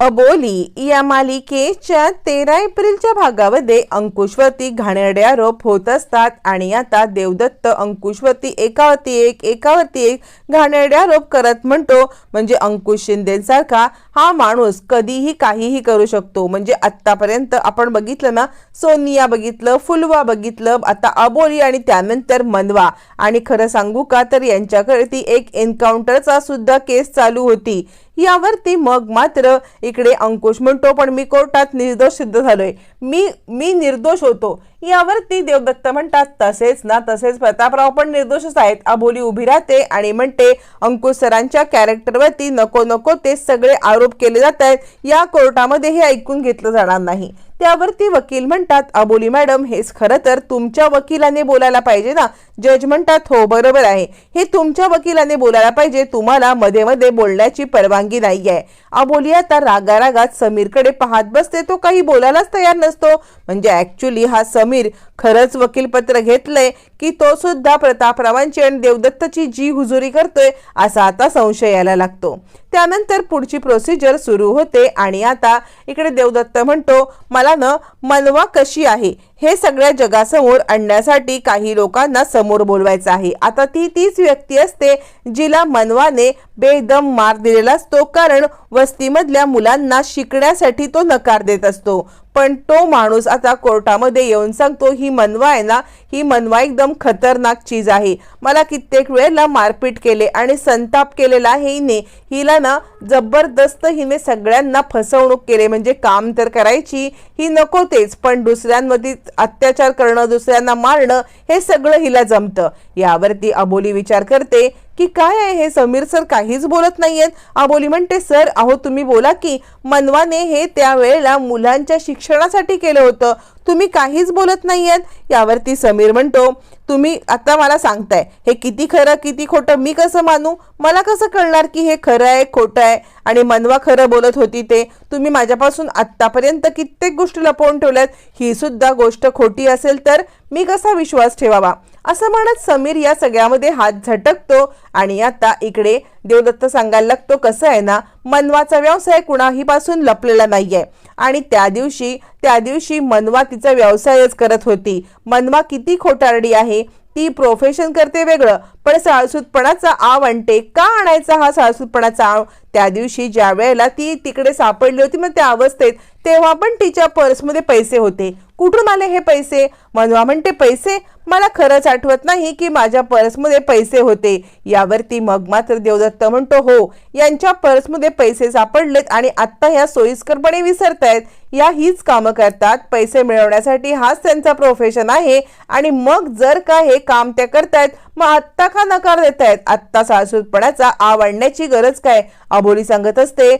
अबोली या मालिकेच्या तेरा एप्रिलच्या भागामध्ये अंकुशवरती घाणेरडे आरोप होत असतात आणि आता देवदत्त अंकुशवरती एकावरती एक एकावरती एक घाणेरडे आरोप करत म्हणतो म्हणजे अंकुश शिंदेसारखा हा माणूस कधीही काहीही करू शकतो. म्हणजे आत्तापर्यंत आपण बघितलं ना सोनिया बघितलं फुलवा बघितलं आता अबोली आणि त्यानंतर मनवा. आणि खरं सांगू का तर यांच्याकडे ती एक एन्काउंटरचा सुद्धा केस चालू होती. यावरती मग मात्र इकडे अंकुश म्हणतो पण मी कोर्टात निर्दोष सिद्ध झालोय. मी मी निर्दोष होतो. यावरती देवदत्त म्हणतात तसेच ना तसेच प्रतापराव पण निर्दोषच आहेत. अबोली उभी राहते आणि म्हणते अंकुश सरांच्या कॅरेक्टरवरती नको नको ते सगळे आरोप केले जात आहेत या कोर्टामध्ये हे ऐकून घेतलं जाणार नाही. त्यावर ती वकील म्हणतात अबोली मॅडम हेच खरं तर तुमच्या वकिलाने बोलायला पाहिजे ना? जज म्हणतात हो बरोबर आहे. हे तुमच्या वकिलाने बोलायला पाहिजे तुम्हाला मध्ये मध्ये बोलण्याची परवानगी नाही आहे अबोली आता रागारागात समीरकडे पाहत बसते तो काही बोलायलाच तयार नसतो. म्हणजे ॲक्च्युली हा समीर खरंच वकीलपत्र घेतलंय की तो सुद्धा प्रतापरावांची आणि देवदत्तची जी हुजुरी करतोय असा आता संशय यायला लागतो. त्यानंतर पुढची प्रोसिजर सुरू होते आणि आता इकडे देवदत्त म्हणतो मला न मनवा कशी आहे? हे सगळ्या जगासमोर आणण्यासाठी काही लोकांना समोर बोलवायचं आहे. आता ती तीच व्यक्ती असते जिला मनवाने बेदम मार दिलेला असतो कारण वस्तीमधल्या मुलांना शिकण्यासाठी तो नकार देत असतो. पण तो माणूस आता कोर्टामध्ये येऊन सांगतो ही मनवा आहे ना ही मनवा एकदम खतरनाक चीज आहे. मला कित्येक वेळेला मारपीट केले आणि संताप केलेला आहे. हिने हिला ना जबरदस्त हिने सगळ्यांना फसवणूक केले. म्हणजे काम तर करायची ही नको तेच. पण दुसऱ्यांमध्ये अत्याचार करणं दुसऱ्यांना मारणं हे सगळं हिला जमतं. यावरती अबोली विचार करते. की काय आहे हे? समीर सर काहीच बोलत नाहीयेत. आबोली म्हणते सर अहो तुम्ही बोला की मनवाने हे त्यावेळेला मुलांच्या शिक्षणासाठी केलं होतं. तुम्ही काहीच बोलत नाहीयेत. यावरती समीर म्हणतो तुम्ही आता मला सांगताय हे किती खरं किती खोटं मी कसं मानू? मला कसं कळणार की हे खरं आहे खोटं आहे? आणि मनवा खरं बोलत होती ते. तुम्ही माझ्यापासून आत्तापर्यंत कित्येक गोष्टी लपवून ठेवल्यात. ही सुद्धा गोष्ट खोटी असेल तर मी कसा विश्वास ठेवावा? असं म्हणत समीर या सगळ्यामध्ये हात झटकतो आणि आता इकडे देवदत्त सांगायला लागतो कसं आहे ना मनवाचा व्यवसाय कुणाहीपासून लपलेला नाहीये. आणि त्या दिवशी त्या दिवशी मनवा तिचा व्यवसायच करत होती. मनवा किती खोटारडी आहे. ती प्रोफेशन करते वेगळं पण साळसूतपणाचा आव आणते. का आणायचा हा साळसूतपणाचा आव? त्या दिवशी ज्या वेळेला ती तिकडे सापडली होती मग त्या अवस्थेत तेव्हा पण तिच्या पर्समध्ये पैसे होते. कुठून आले हे पैसे? मनवा म्हणते पैसे? मला खरंच आठवत नाही की माझ्या पर्समध्ये पैसे होते. यावरती मग मात्र देवदत्त म्हणतो हो यांच्या पर्समध्ये पैसे सापडलेत आणि आत्ता ह्या सोयीस्करपणे विसरतायत. या हीच कामं करतात. पैसे मिळवण्यासाठी हाच त्यांचा प्रोफेशन आहे. आणि मग जर का हे काम त्या करतायत मग आत्ता का नकार देत आहेत आत्ता सासूदपणाचा आवडण्याची गरज काय? अबोली सांगत असते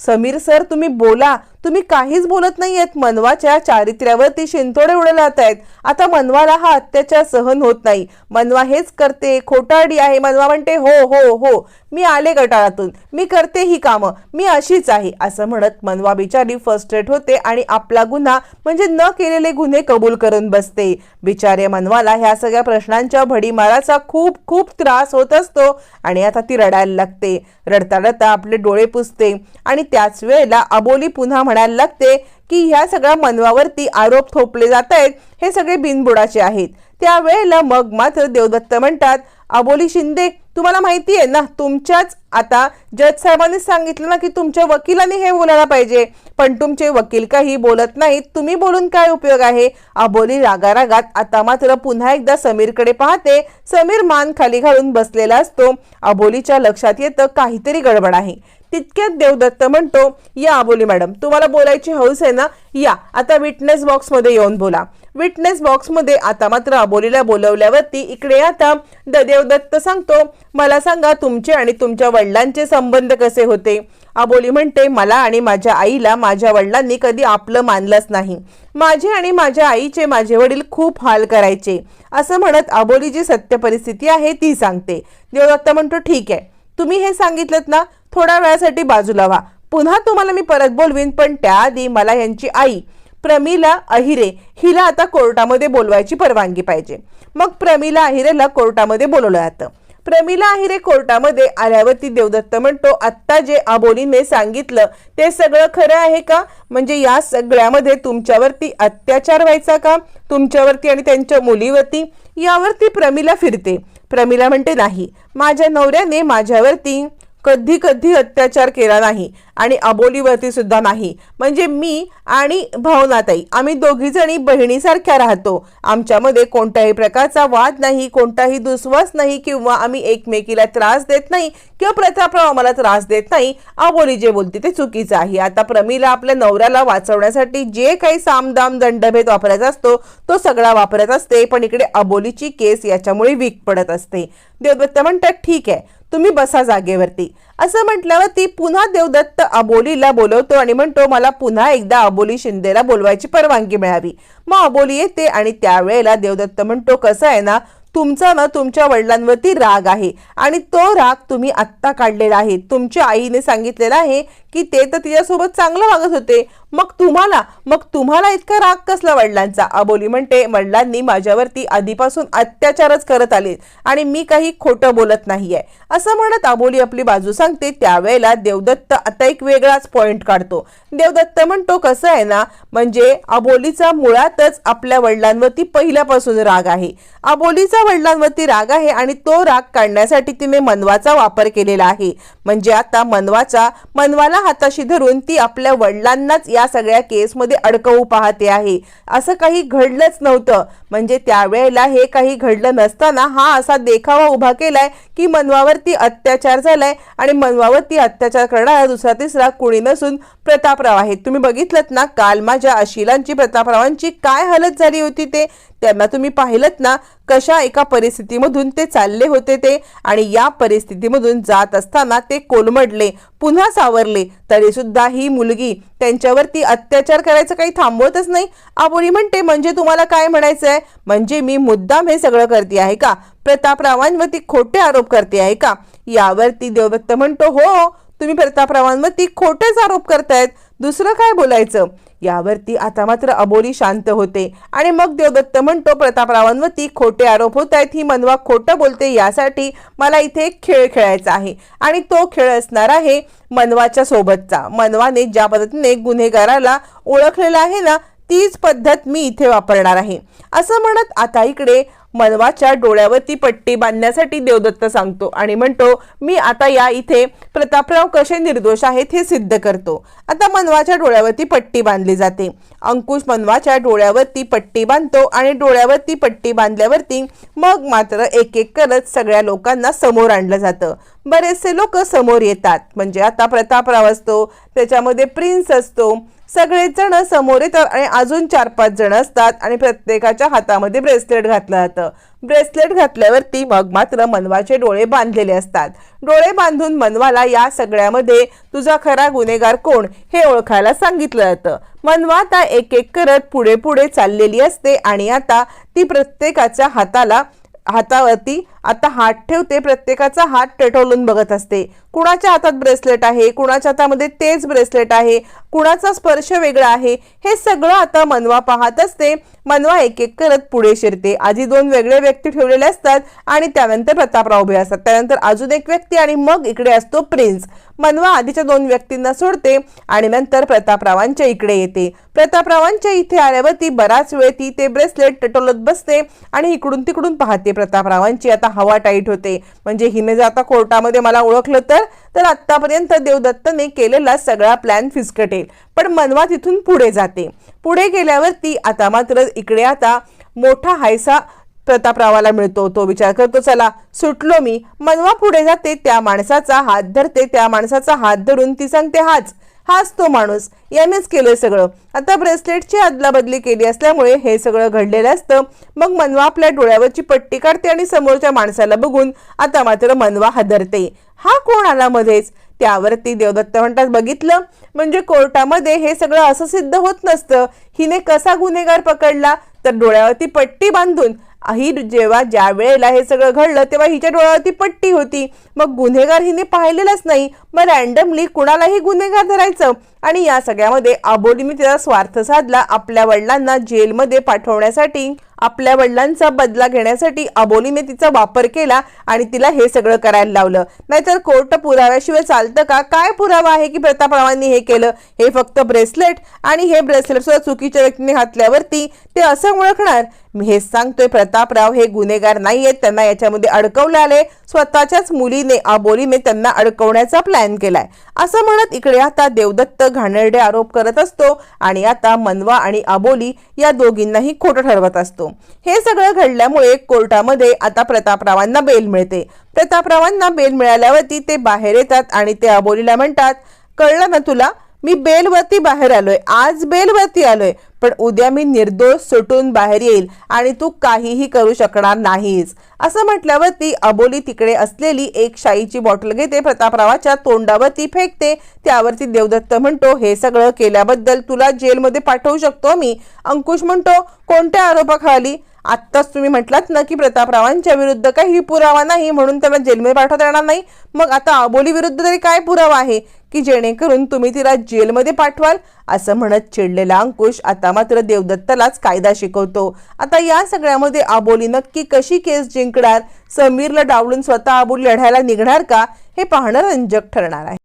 समीर सर तुम्ही बोला. तुम्ही काहीच बोलत नाहीयेत. मनवाच्या चारित्र्यावरती शिंतोडे उडलात आहेत आता मनवाला हा अत्याचार सहन होत नाही. मनवा हेच करते. खोटारडी आहे. मनवा म्हणते हो हो हो. मी आले गटारातून. मी करते ही कामं. मी अशीच आहे. असं म्हणत मनवा बिचारी फर्स्ट्रेट होते आणि आपला गुन्हा म्हणजे न केलेले गुन्हे कबूल करून बसते. बिचारे मनवाला ह्या सगळ्या प्रश्नांच्या भडीमाराचा खूप खूप त्रास होत असतो आणि आता ती रडायला लागते. रडता रडता आपले डोळे पुसते आणि त्याच वेळेला अबोली पुन्हा म्हणायला लागते की ह्या सगळ्या मनवावरती आरोप थोपले जात आहेत हे सगळे बिनबुडाचे आहेत. त्यावेळेला मग मात्र देवदत्त म्हणतात अबोली शिंदे तुम्हाला माहिती आहे ना तुमच्याच आता जज साहेबांनी सांगितलं ना की तुमच्या वकिलाने हे बोलायला पाहिजे. पण तुमचे वकील काही बोलत नाहीत. तुम्ही बोलून काय उपयोग आहे? अबोली रागारागात आता मात्र पुन्हा एकदा समीरकडे पाहते. समीर मान खाली घालून बसलेला असतो. अबोलीच्या लक्षात येतं काहीतरी गडबड आहे. तितक्यात देवदत्त म्हणतो या अबोली मॅडम तुम्हाला बोलायची हौस आहे ना? या आता विटनेस बॉक्समध्ये येऊन बोला. विटनेस बॉक्समध्ये आता मात्र अबोलीला बोलवल्यावरती इकडे आता द देवदत्त सांगतो मला सांगा तुमचे आणि तुमच्या वडिलांचे संबंध कसे होते? अबोली म्हणते मला आणि माझ्या आईला माझ्या वडिलांनी कधी आपलं मानलंच नाही. माझे आणि माझ्या आईचे माझे वडील खूप हाल करायचे. असं म्हणत अबोली जी सत्य परिस्थिती आहे ती सांगते. देवदत्त म्हणतो ठीक आहे. तुम्ही हे सांगितलं ना थोड्या वेळासाठी बाजूला व्हा. पुन्हा तुम्हाला मी परत बोलवीन पण त्याआधी मला यांची आई प्रमिला अहिरे हिला आता कोर्टामध्ये बोलवायची परवानगी पाहिजे. मग प्रमिला अहिरेला कोर्टामध्ये बोलवलं जातं. प्रमिला अहिरे कोर्टामध्ये आल्यावरती देवदत्त म्हणतो आत्ता जे अबोलीने सांगितलं ते सगळं खरं आहे का? म्हणजे या सगळ्यामध्ये तुमच्यावरती अत्याचार व्हायचा का? तुमच्यावरती आणि त्यांच्या मुलीवरती? यावरती प्रमिला फिरते. प्रमिला म्हणते नाही. माझ्या नवऱ्याने माझ्यावरती कधी कधी अत्याचार केला नाही आणि अबोलीवरती सुद्धा नाही. म्हणजे मी आणि भावनाताई आम्ही दोघी जणी बहिणीसारख्या राहतो. आमच्यामध्ये कोणत्याही प्रकारचा वाद नाही कोणताही दुस्वास नाही किंवा आम्ही एकमेकीला त्रास देत नाही किंवा प्रतापराव आम्हाला त्रास देत नाही. अबोली जे बोलते ते चुकीचं आहे. आता प्रमीला आपल्या नवऱ्याला वाचवण्यासाठी जे काही सामदाम दंडभेद वापरायचा असतो तो सगळा वापरत असते. पण इकडे अबोलीची केस याच्यामुळे वीक पडत असते. देवदत्त म्हणतात ठीक आहे. तुम्ही बसा जागेवरती. असं म्हटल्यावर ती पुन्हा देवदत्त अबोलीला बोलवतो आणि म्हणतो मला पुन्हा एकदा अबोली शिंदेला बोलवायची परवानगी मिळावी. मग अबोली येते आणि त्यावेळेला देवदत्त म्हणतो कसं आहे ना तुमचा ना तुमच्या वडिलांवरती राग आहे. आणि तो राग तुम्ही आत्ता काढलेला आहे. तुमच्या आईने सांगितलेला आहे की ते तर तिच्यासोबत चांगलं वागत होते. मग तुम्हाला मग तुम्हाला इतका राग कसला वडिलांचा? अबोली म्हणते वडिलांनी माझ्यावरती आधीपासून अत्याचारच करत आले आणि मी काही खोटं बोलत नाही आहे असं म्हणत अबोली आपली बाजू सांगते. त्यावेळेला देवदत्त आता एक वेगळाच पॉइंट काढतो. देवदत्त म्हणतो कसं आहे ना म्हणजे अबोलीचा मुळातच आपल्या वडिलांवरती पहिल्यापासून राग आहे. अबोलीचा वडिलांवरती राग आहे आणि तो राग काढण्यासाठी तिने मनवाचा वापर केलेला आहे. म्हणजे आता मनवाचा मनवाला हाताशी धरून ती आपल्या वडिलांनाच या सगळ्या केसमध्ये अडकवू पाहते आहे. असं काही घडलंच नव्हतं. म्हणजे त्यावेळेला हे काही घडलं नसताना हा असा देखावा उभा केलाय की मनवावरती अत्याचार झालाय आणि मनवावरती अत्याचार करणारा दुसरा तिसरा कुणी नसून प्रतापराव आहे. तुम्ही बघितलं ना काल माझ्या अशिलांची प्रतापरावांची काय हालत झाली होती ते? त्यांना तुम्ही पाहिलं ना कशा एका परिस्थितीमधून ते चालले होते ते? आणि या परिस्थितीमधून जात असताना ते कोलमडले पुन्हा सावरले. तरी सुद्धा ही मुलगी त्यांच्यावरती अत्याचार करायचं काही थांबवतच नाही. आबोली म्हणते म्हणजे तुम्हाला काय म्हणायचं आहे म्हणजे मी मुद्दाम हे सगळं करते आहे का? प्रतापरावांवरती खोटे आरोप करते आहे का? यावरती देवदत्त म्हणतो हो हो तुम्ही प्रतापरावांवरती खोटेच आरोप करतायत. दुसरं काय बोलायचं? यावरती आता मात्र अबोली शांत होते. आणि मग देवदत्त म्हणतो प्रतापरावांवरती खोटे आरोप होत आहेत ही मनवा खोटं बोलते यासाठी मला इथे एक खेळ खेळायचा आहे. आणि तो खेळ असणार आहे मनवाच्या सोबतचा. मनवाने ज्या पद्धतीने गुन्हेगाराला ओळखलेला आहे ना तीच पद्धत मी इथे वापरणार आहे. असं म्हणत आता इकडे मनवाच्या डोळ्यावरती पट्टी बांधण्यासाठी देवदत्त सांगतो आणि म्हणतो मी आता या इथे प्रतापराव कसे निर्दोष आहेत हे सिद्ध करतो. आता मनवाच्या डोळ्यावरती पट्टी बांधली जाते. अंकुश मनवाच्या डोळ्यावरती पट्टी बांधतो आणि डोळ्यावरती पट्टी बांधल्यावरती मग मात्र एक एक करत सगळ्या लोकांना समोर आणलं जातं. बरेचसे लोक समोर येतात. म्हणजे आता प्रतापराव असतो त्याच्यामध्ये प्रिन्स असतो सगळेच जण समोर येतात आणि अजून चार पाच जण असतात आणि प्रत्येकाच्या हातामध्ये ब्रेसलेट घातलं जातं. ब्रेसलेट घातल्यावरती मग मात्र मनवाचे डोळे बांधलेले असतात. डोळे बांधून मनवाला या सगळ्यामध्ये तुझा खरा गुन्हेगार कोण हे ओळखायला सांगितलं जातं. मनवा आता एक एक करत पुढे पुढे चाललेली असते आणि आता ती प्रत्येकाच्या हाताला हातावरती आता हात ठेवते प्रत्येकाचा हात टेटवलून बघत असते. कुणाच्या हातात ब्रेसलेट आहे? कुणाच्या हातामध्ये तेच ब्रेसलेट आहे? कुणाचा स्पर्श वेगळा आहे? हे सगळं आता मनवा पाहत असते. मनवा एक एक करत पुढे शिरते. आधी दोन वेगळे व्यक्ती ठेवलेले असतात आणि त्यानंतर प्रतापराव उभे असतात. त्यानंतर अजून एक व्यक्ती आणि मग इकडे असतो प्रिन्स मनवा आधीच्या दोन व्यक्तींना सोडते आणि नंतर प्रतापरावांच्या इकडे येते. प्रतापरावांच्या इथे आल्यावर ती बराच वेळ ती ते ब्रेसलेट टटोलत बसते आणि इकडून तिकडून पाहते प्रतापरावांची. आता हवा टाईट होते. म्हणजे हिने जर आता कोर्टामध्ये मला ओळखलं तर तर आत्तापर्यंत देवदत्तने केलेला सगळा प्लॅन फिसकटेल. पण मनवा तिथून पुढे जाते. पुढे गेल्यावर ती आता मात्र इकडे आता मोठा हायसा प्रतापरावाला मिळतो. तो विचार करतो चला सुटलो मी. मनवा पुढे जाते त्या माणसाचा हात धरते त्या माणसाचा हात धरून ती सांगते हाच हाच तो माणूस. यानेच केलंय सगळं. आता ब्रेसलेटची अदलाबदली केली असल्यामुळे हे सगळं घडलेलं असतं. मग मनवा आपल्या डोळ्यावरची पट्टी काढते आणि समोरच्या माणसाला बघून आता मात्र मनवा हादरते. हा कोण आला मध्येच? त्यावरती देवदत्त म्हणतात बघितलं? म्हणजे कोर्टामध्ये हे सगळं असं सिद्ध होत नसतं. हिने कसा गुन्हेगार पकडला? तर डोळ्यावरती पट्टी बांधून ही जेव्हा ज्या वेळेला हे सगळं घडलं तेव्हा हिच्या डोळ्यावरती पट्टी होती. मग गुन्हेगार हिने पाहिलेलंच नाही. मग रॅन्डमली कुणालाही गुन्हेगार धरायचं. आणि या सगळ्यामध्ये आबोलीने तिचा स्वार्थ साधला. आपल्या वडिलांना जेलमध्ये पाठवण्यासाठी आपल्या वडिलांचा बदला घेण्यासाठी अबोलीने तिचा वापर केला आणि तिला हे सगळं करायला लावलं. नाहीतर कोर्ट पुराव्याशिवाय चालतं का? काय पुरावा आहे की प्रतापरावांनी हे केलं? हे फक्त ब्रेसलेट. आणि हे ब्रेसलेट सुद्धा चुकीच्या व्यक्तीने घातल्यावरती ते असं ओळखणार. मी हेच सांगतोय प्रतापराव हे गुन्हेगार नाही आहेत त्यांना याच्यामध्ये अडकवलं आले स्वतःच्याच मुलीने अबोलीने त्यांना अडकवण्याचा प्लॅन केलाय. असं म्हणत इकडे आता देवदत्त घाणेरडे आरोप करत असतो आणि आता मनवा आणि अबोली या दोघींनाही खोटं ठरवत असतो. हे सगळं घडल्यामुळे कोर्टामध्ये आता प्रतापरावांना बेल मिळते. प्रतापरावांना बेल मिळाल्यावरती ते बाहेर येतात आणि ते अबोलीला म्हणतात कळलं ना तुला? मी बेलवरती बाहेर आलोय. आज बेलवरती आलोय. पण उद्या मी निर्दोष सुटून बाहेर येईल आणि तू काहीही करू शकणार नाहीस. असं म्हटल्यावरती अबोली तिकडे असलेली एक शाईची बॉटल घेते प्रतापरावाच्या तोंडावरती फेकते. त्यावरती देवदत्त म्हणतो हे सगळं केल्याबद्दल तुला जेलमध्ये पाठवू शकतो मी. अंकुश म्हणतो कोणत्या आरोपाखाली? आत्ताच तुम्ही म्हटलात ना की प्रतापरावांच्या विरुद्ध काही पुरावा नाही म्हणून त्यांना जेलमध्ये पाठवता येणार नाही. मग आता आबोली विरुद्ध तरी काय पुरावा आहे? की जेणेकरून तुम्ही तिला जेलमध्ये पाठवाल? असं म्हणत चिडलेला अंकुश आता मात्र देवदत्तालाच कायदा शिकवतो. आता या सगळ्यामध्ये आबोली नक्की कशी केस जिंकणार? समीरला डावलून स्वतः आबोली लढायला निघणार का? हे पाहणं रंजक ठरणार आहे.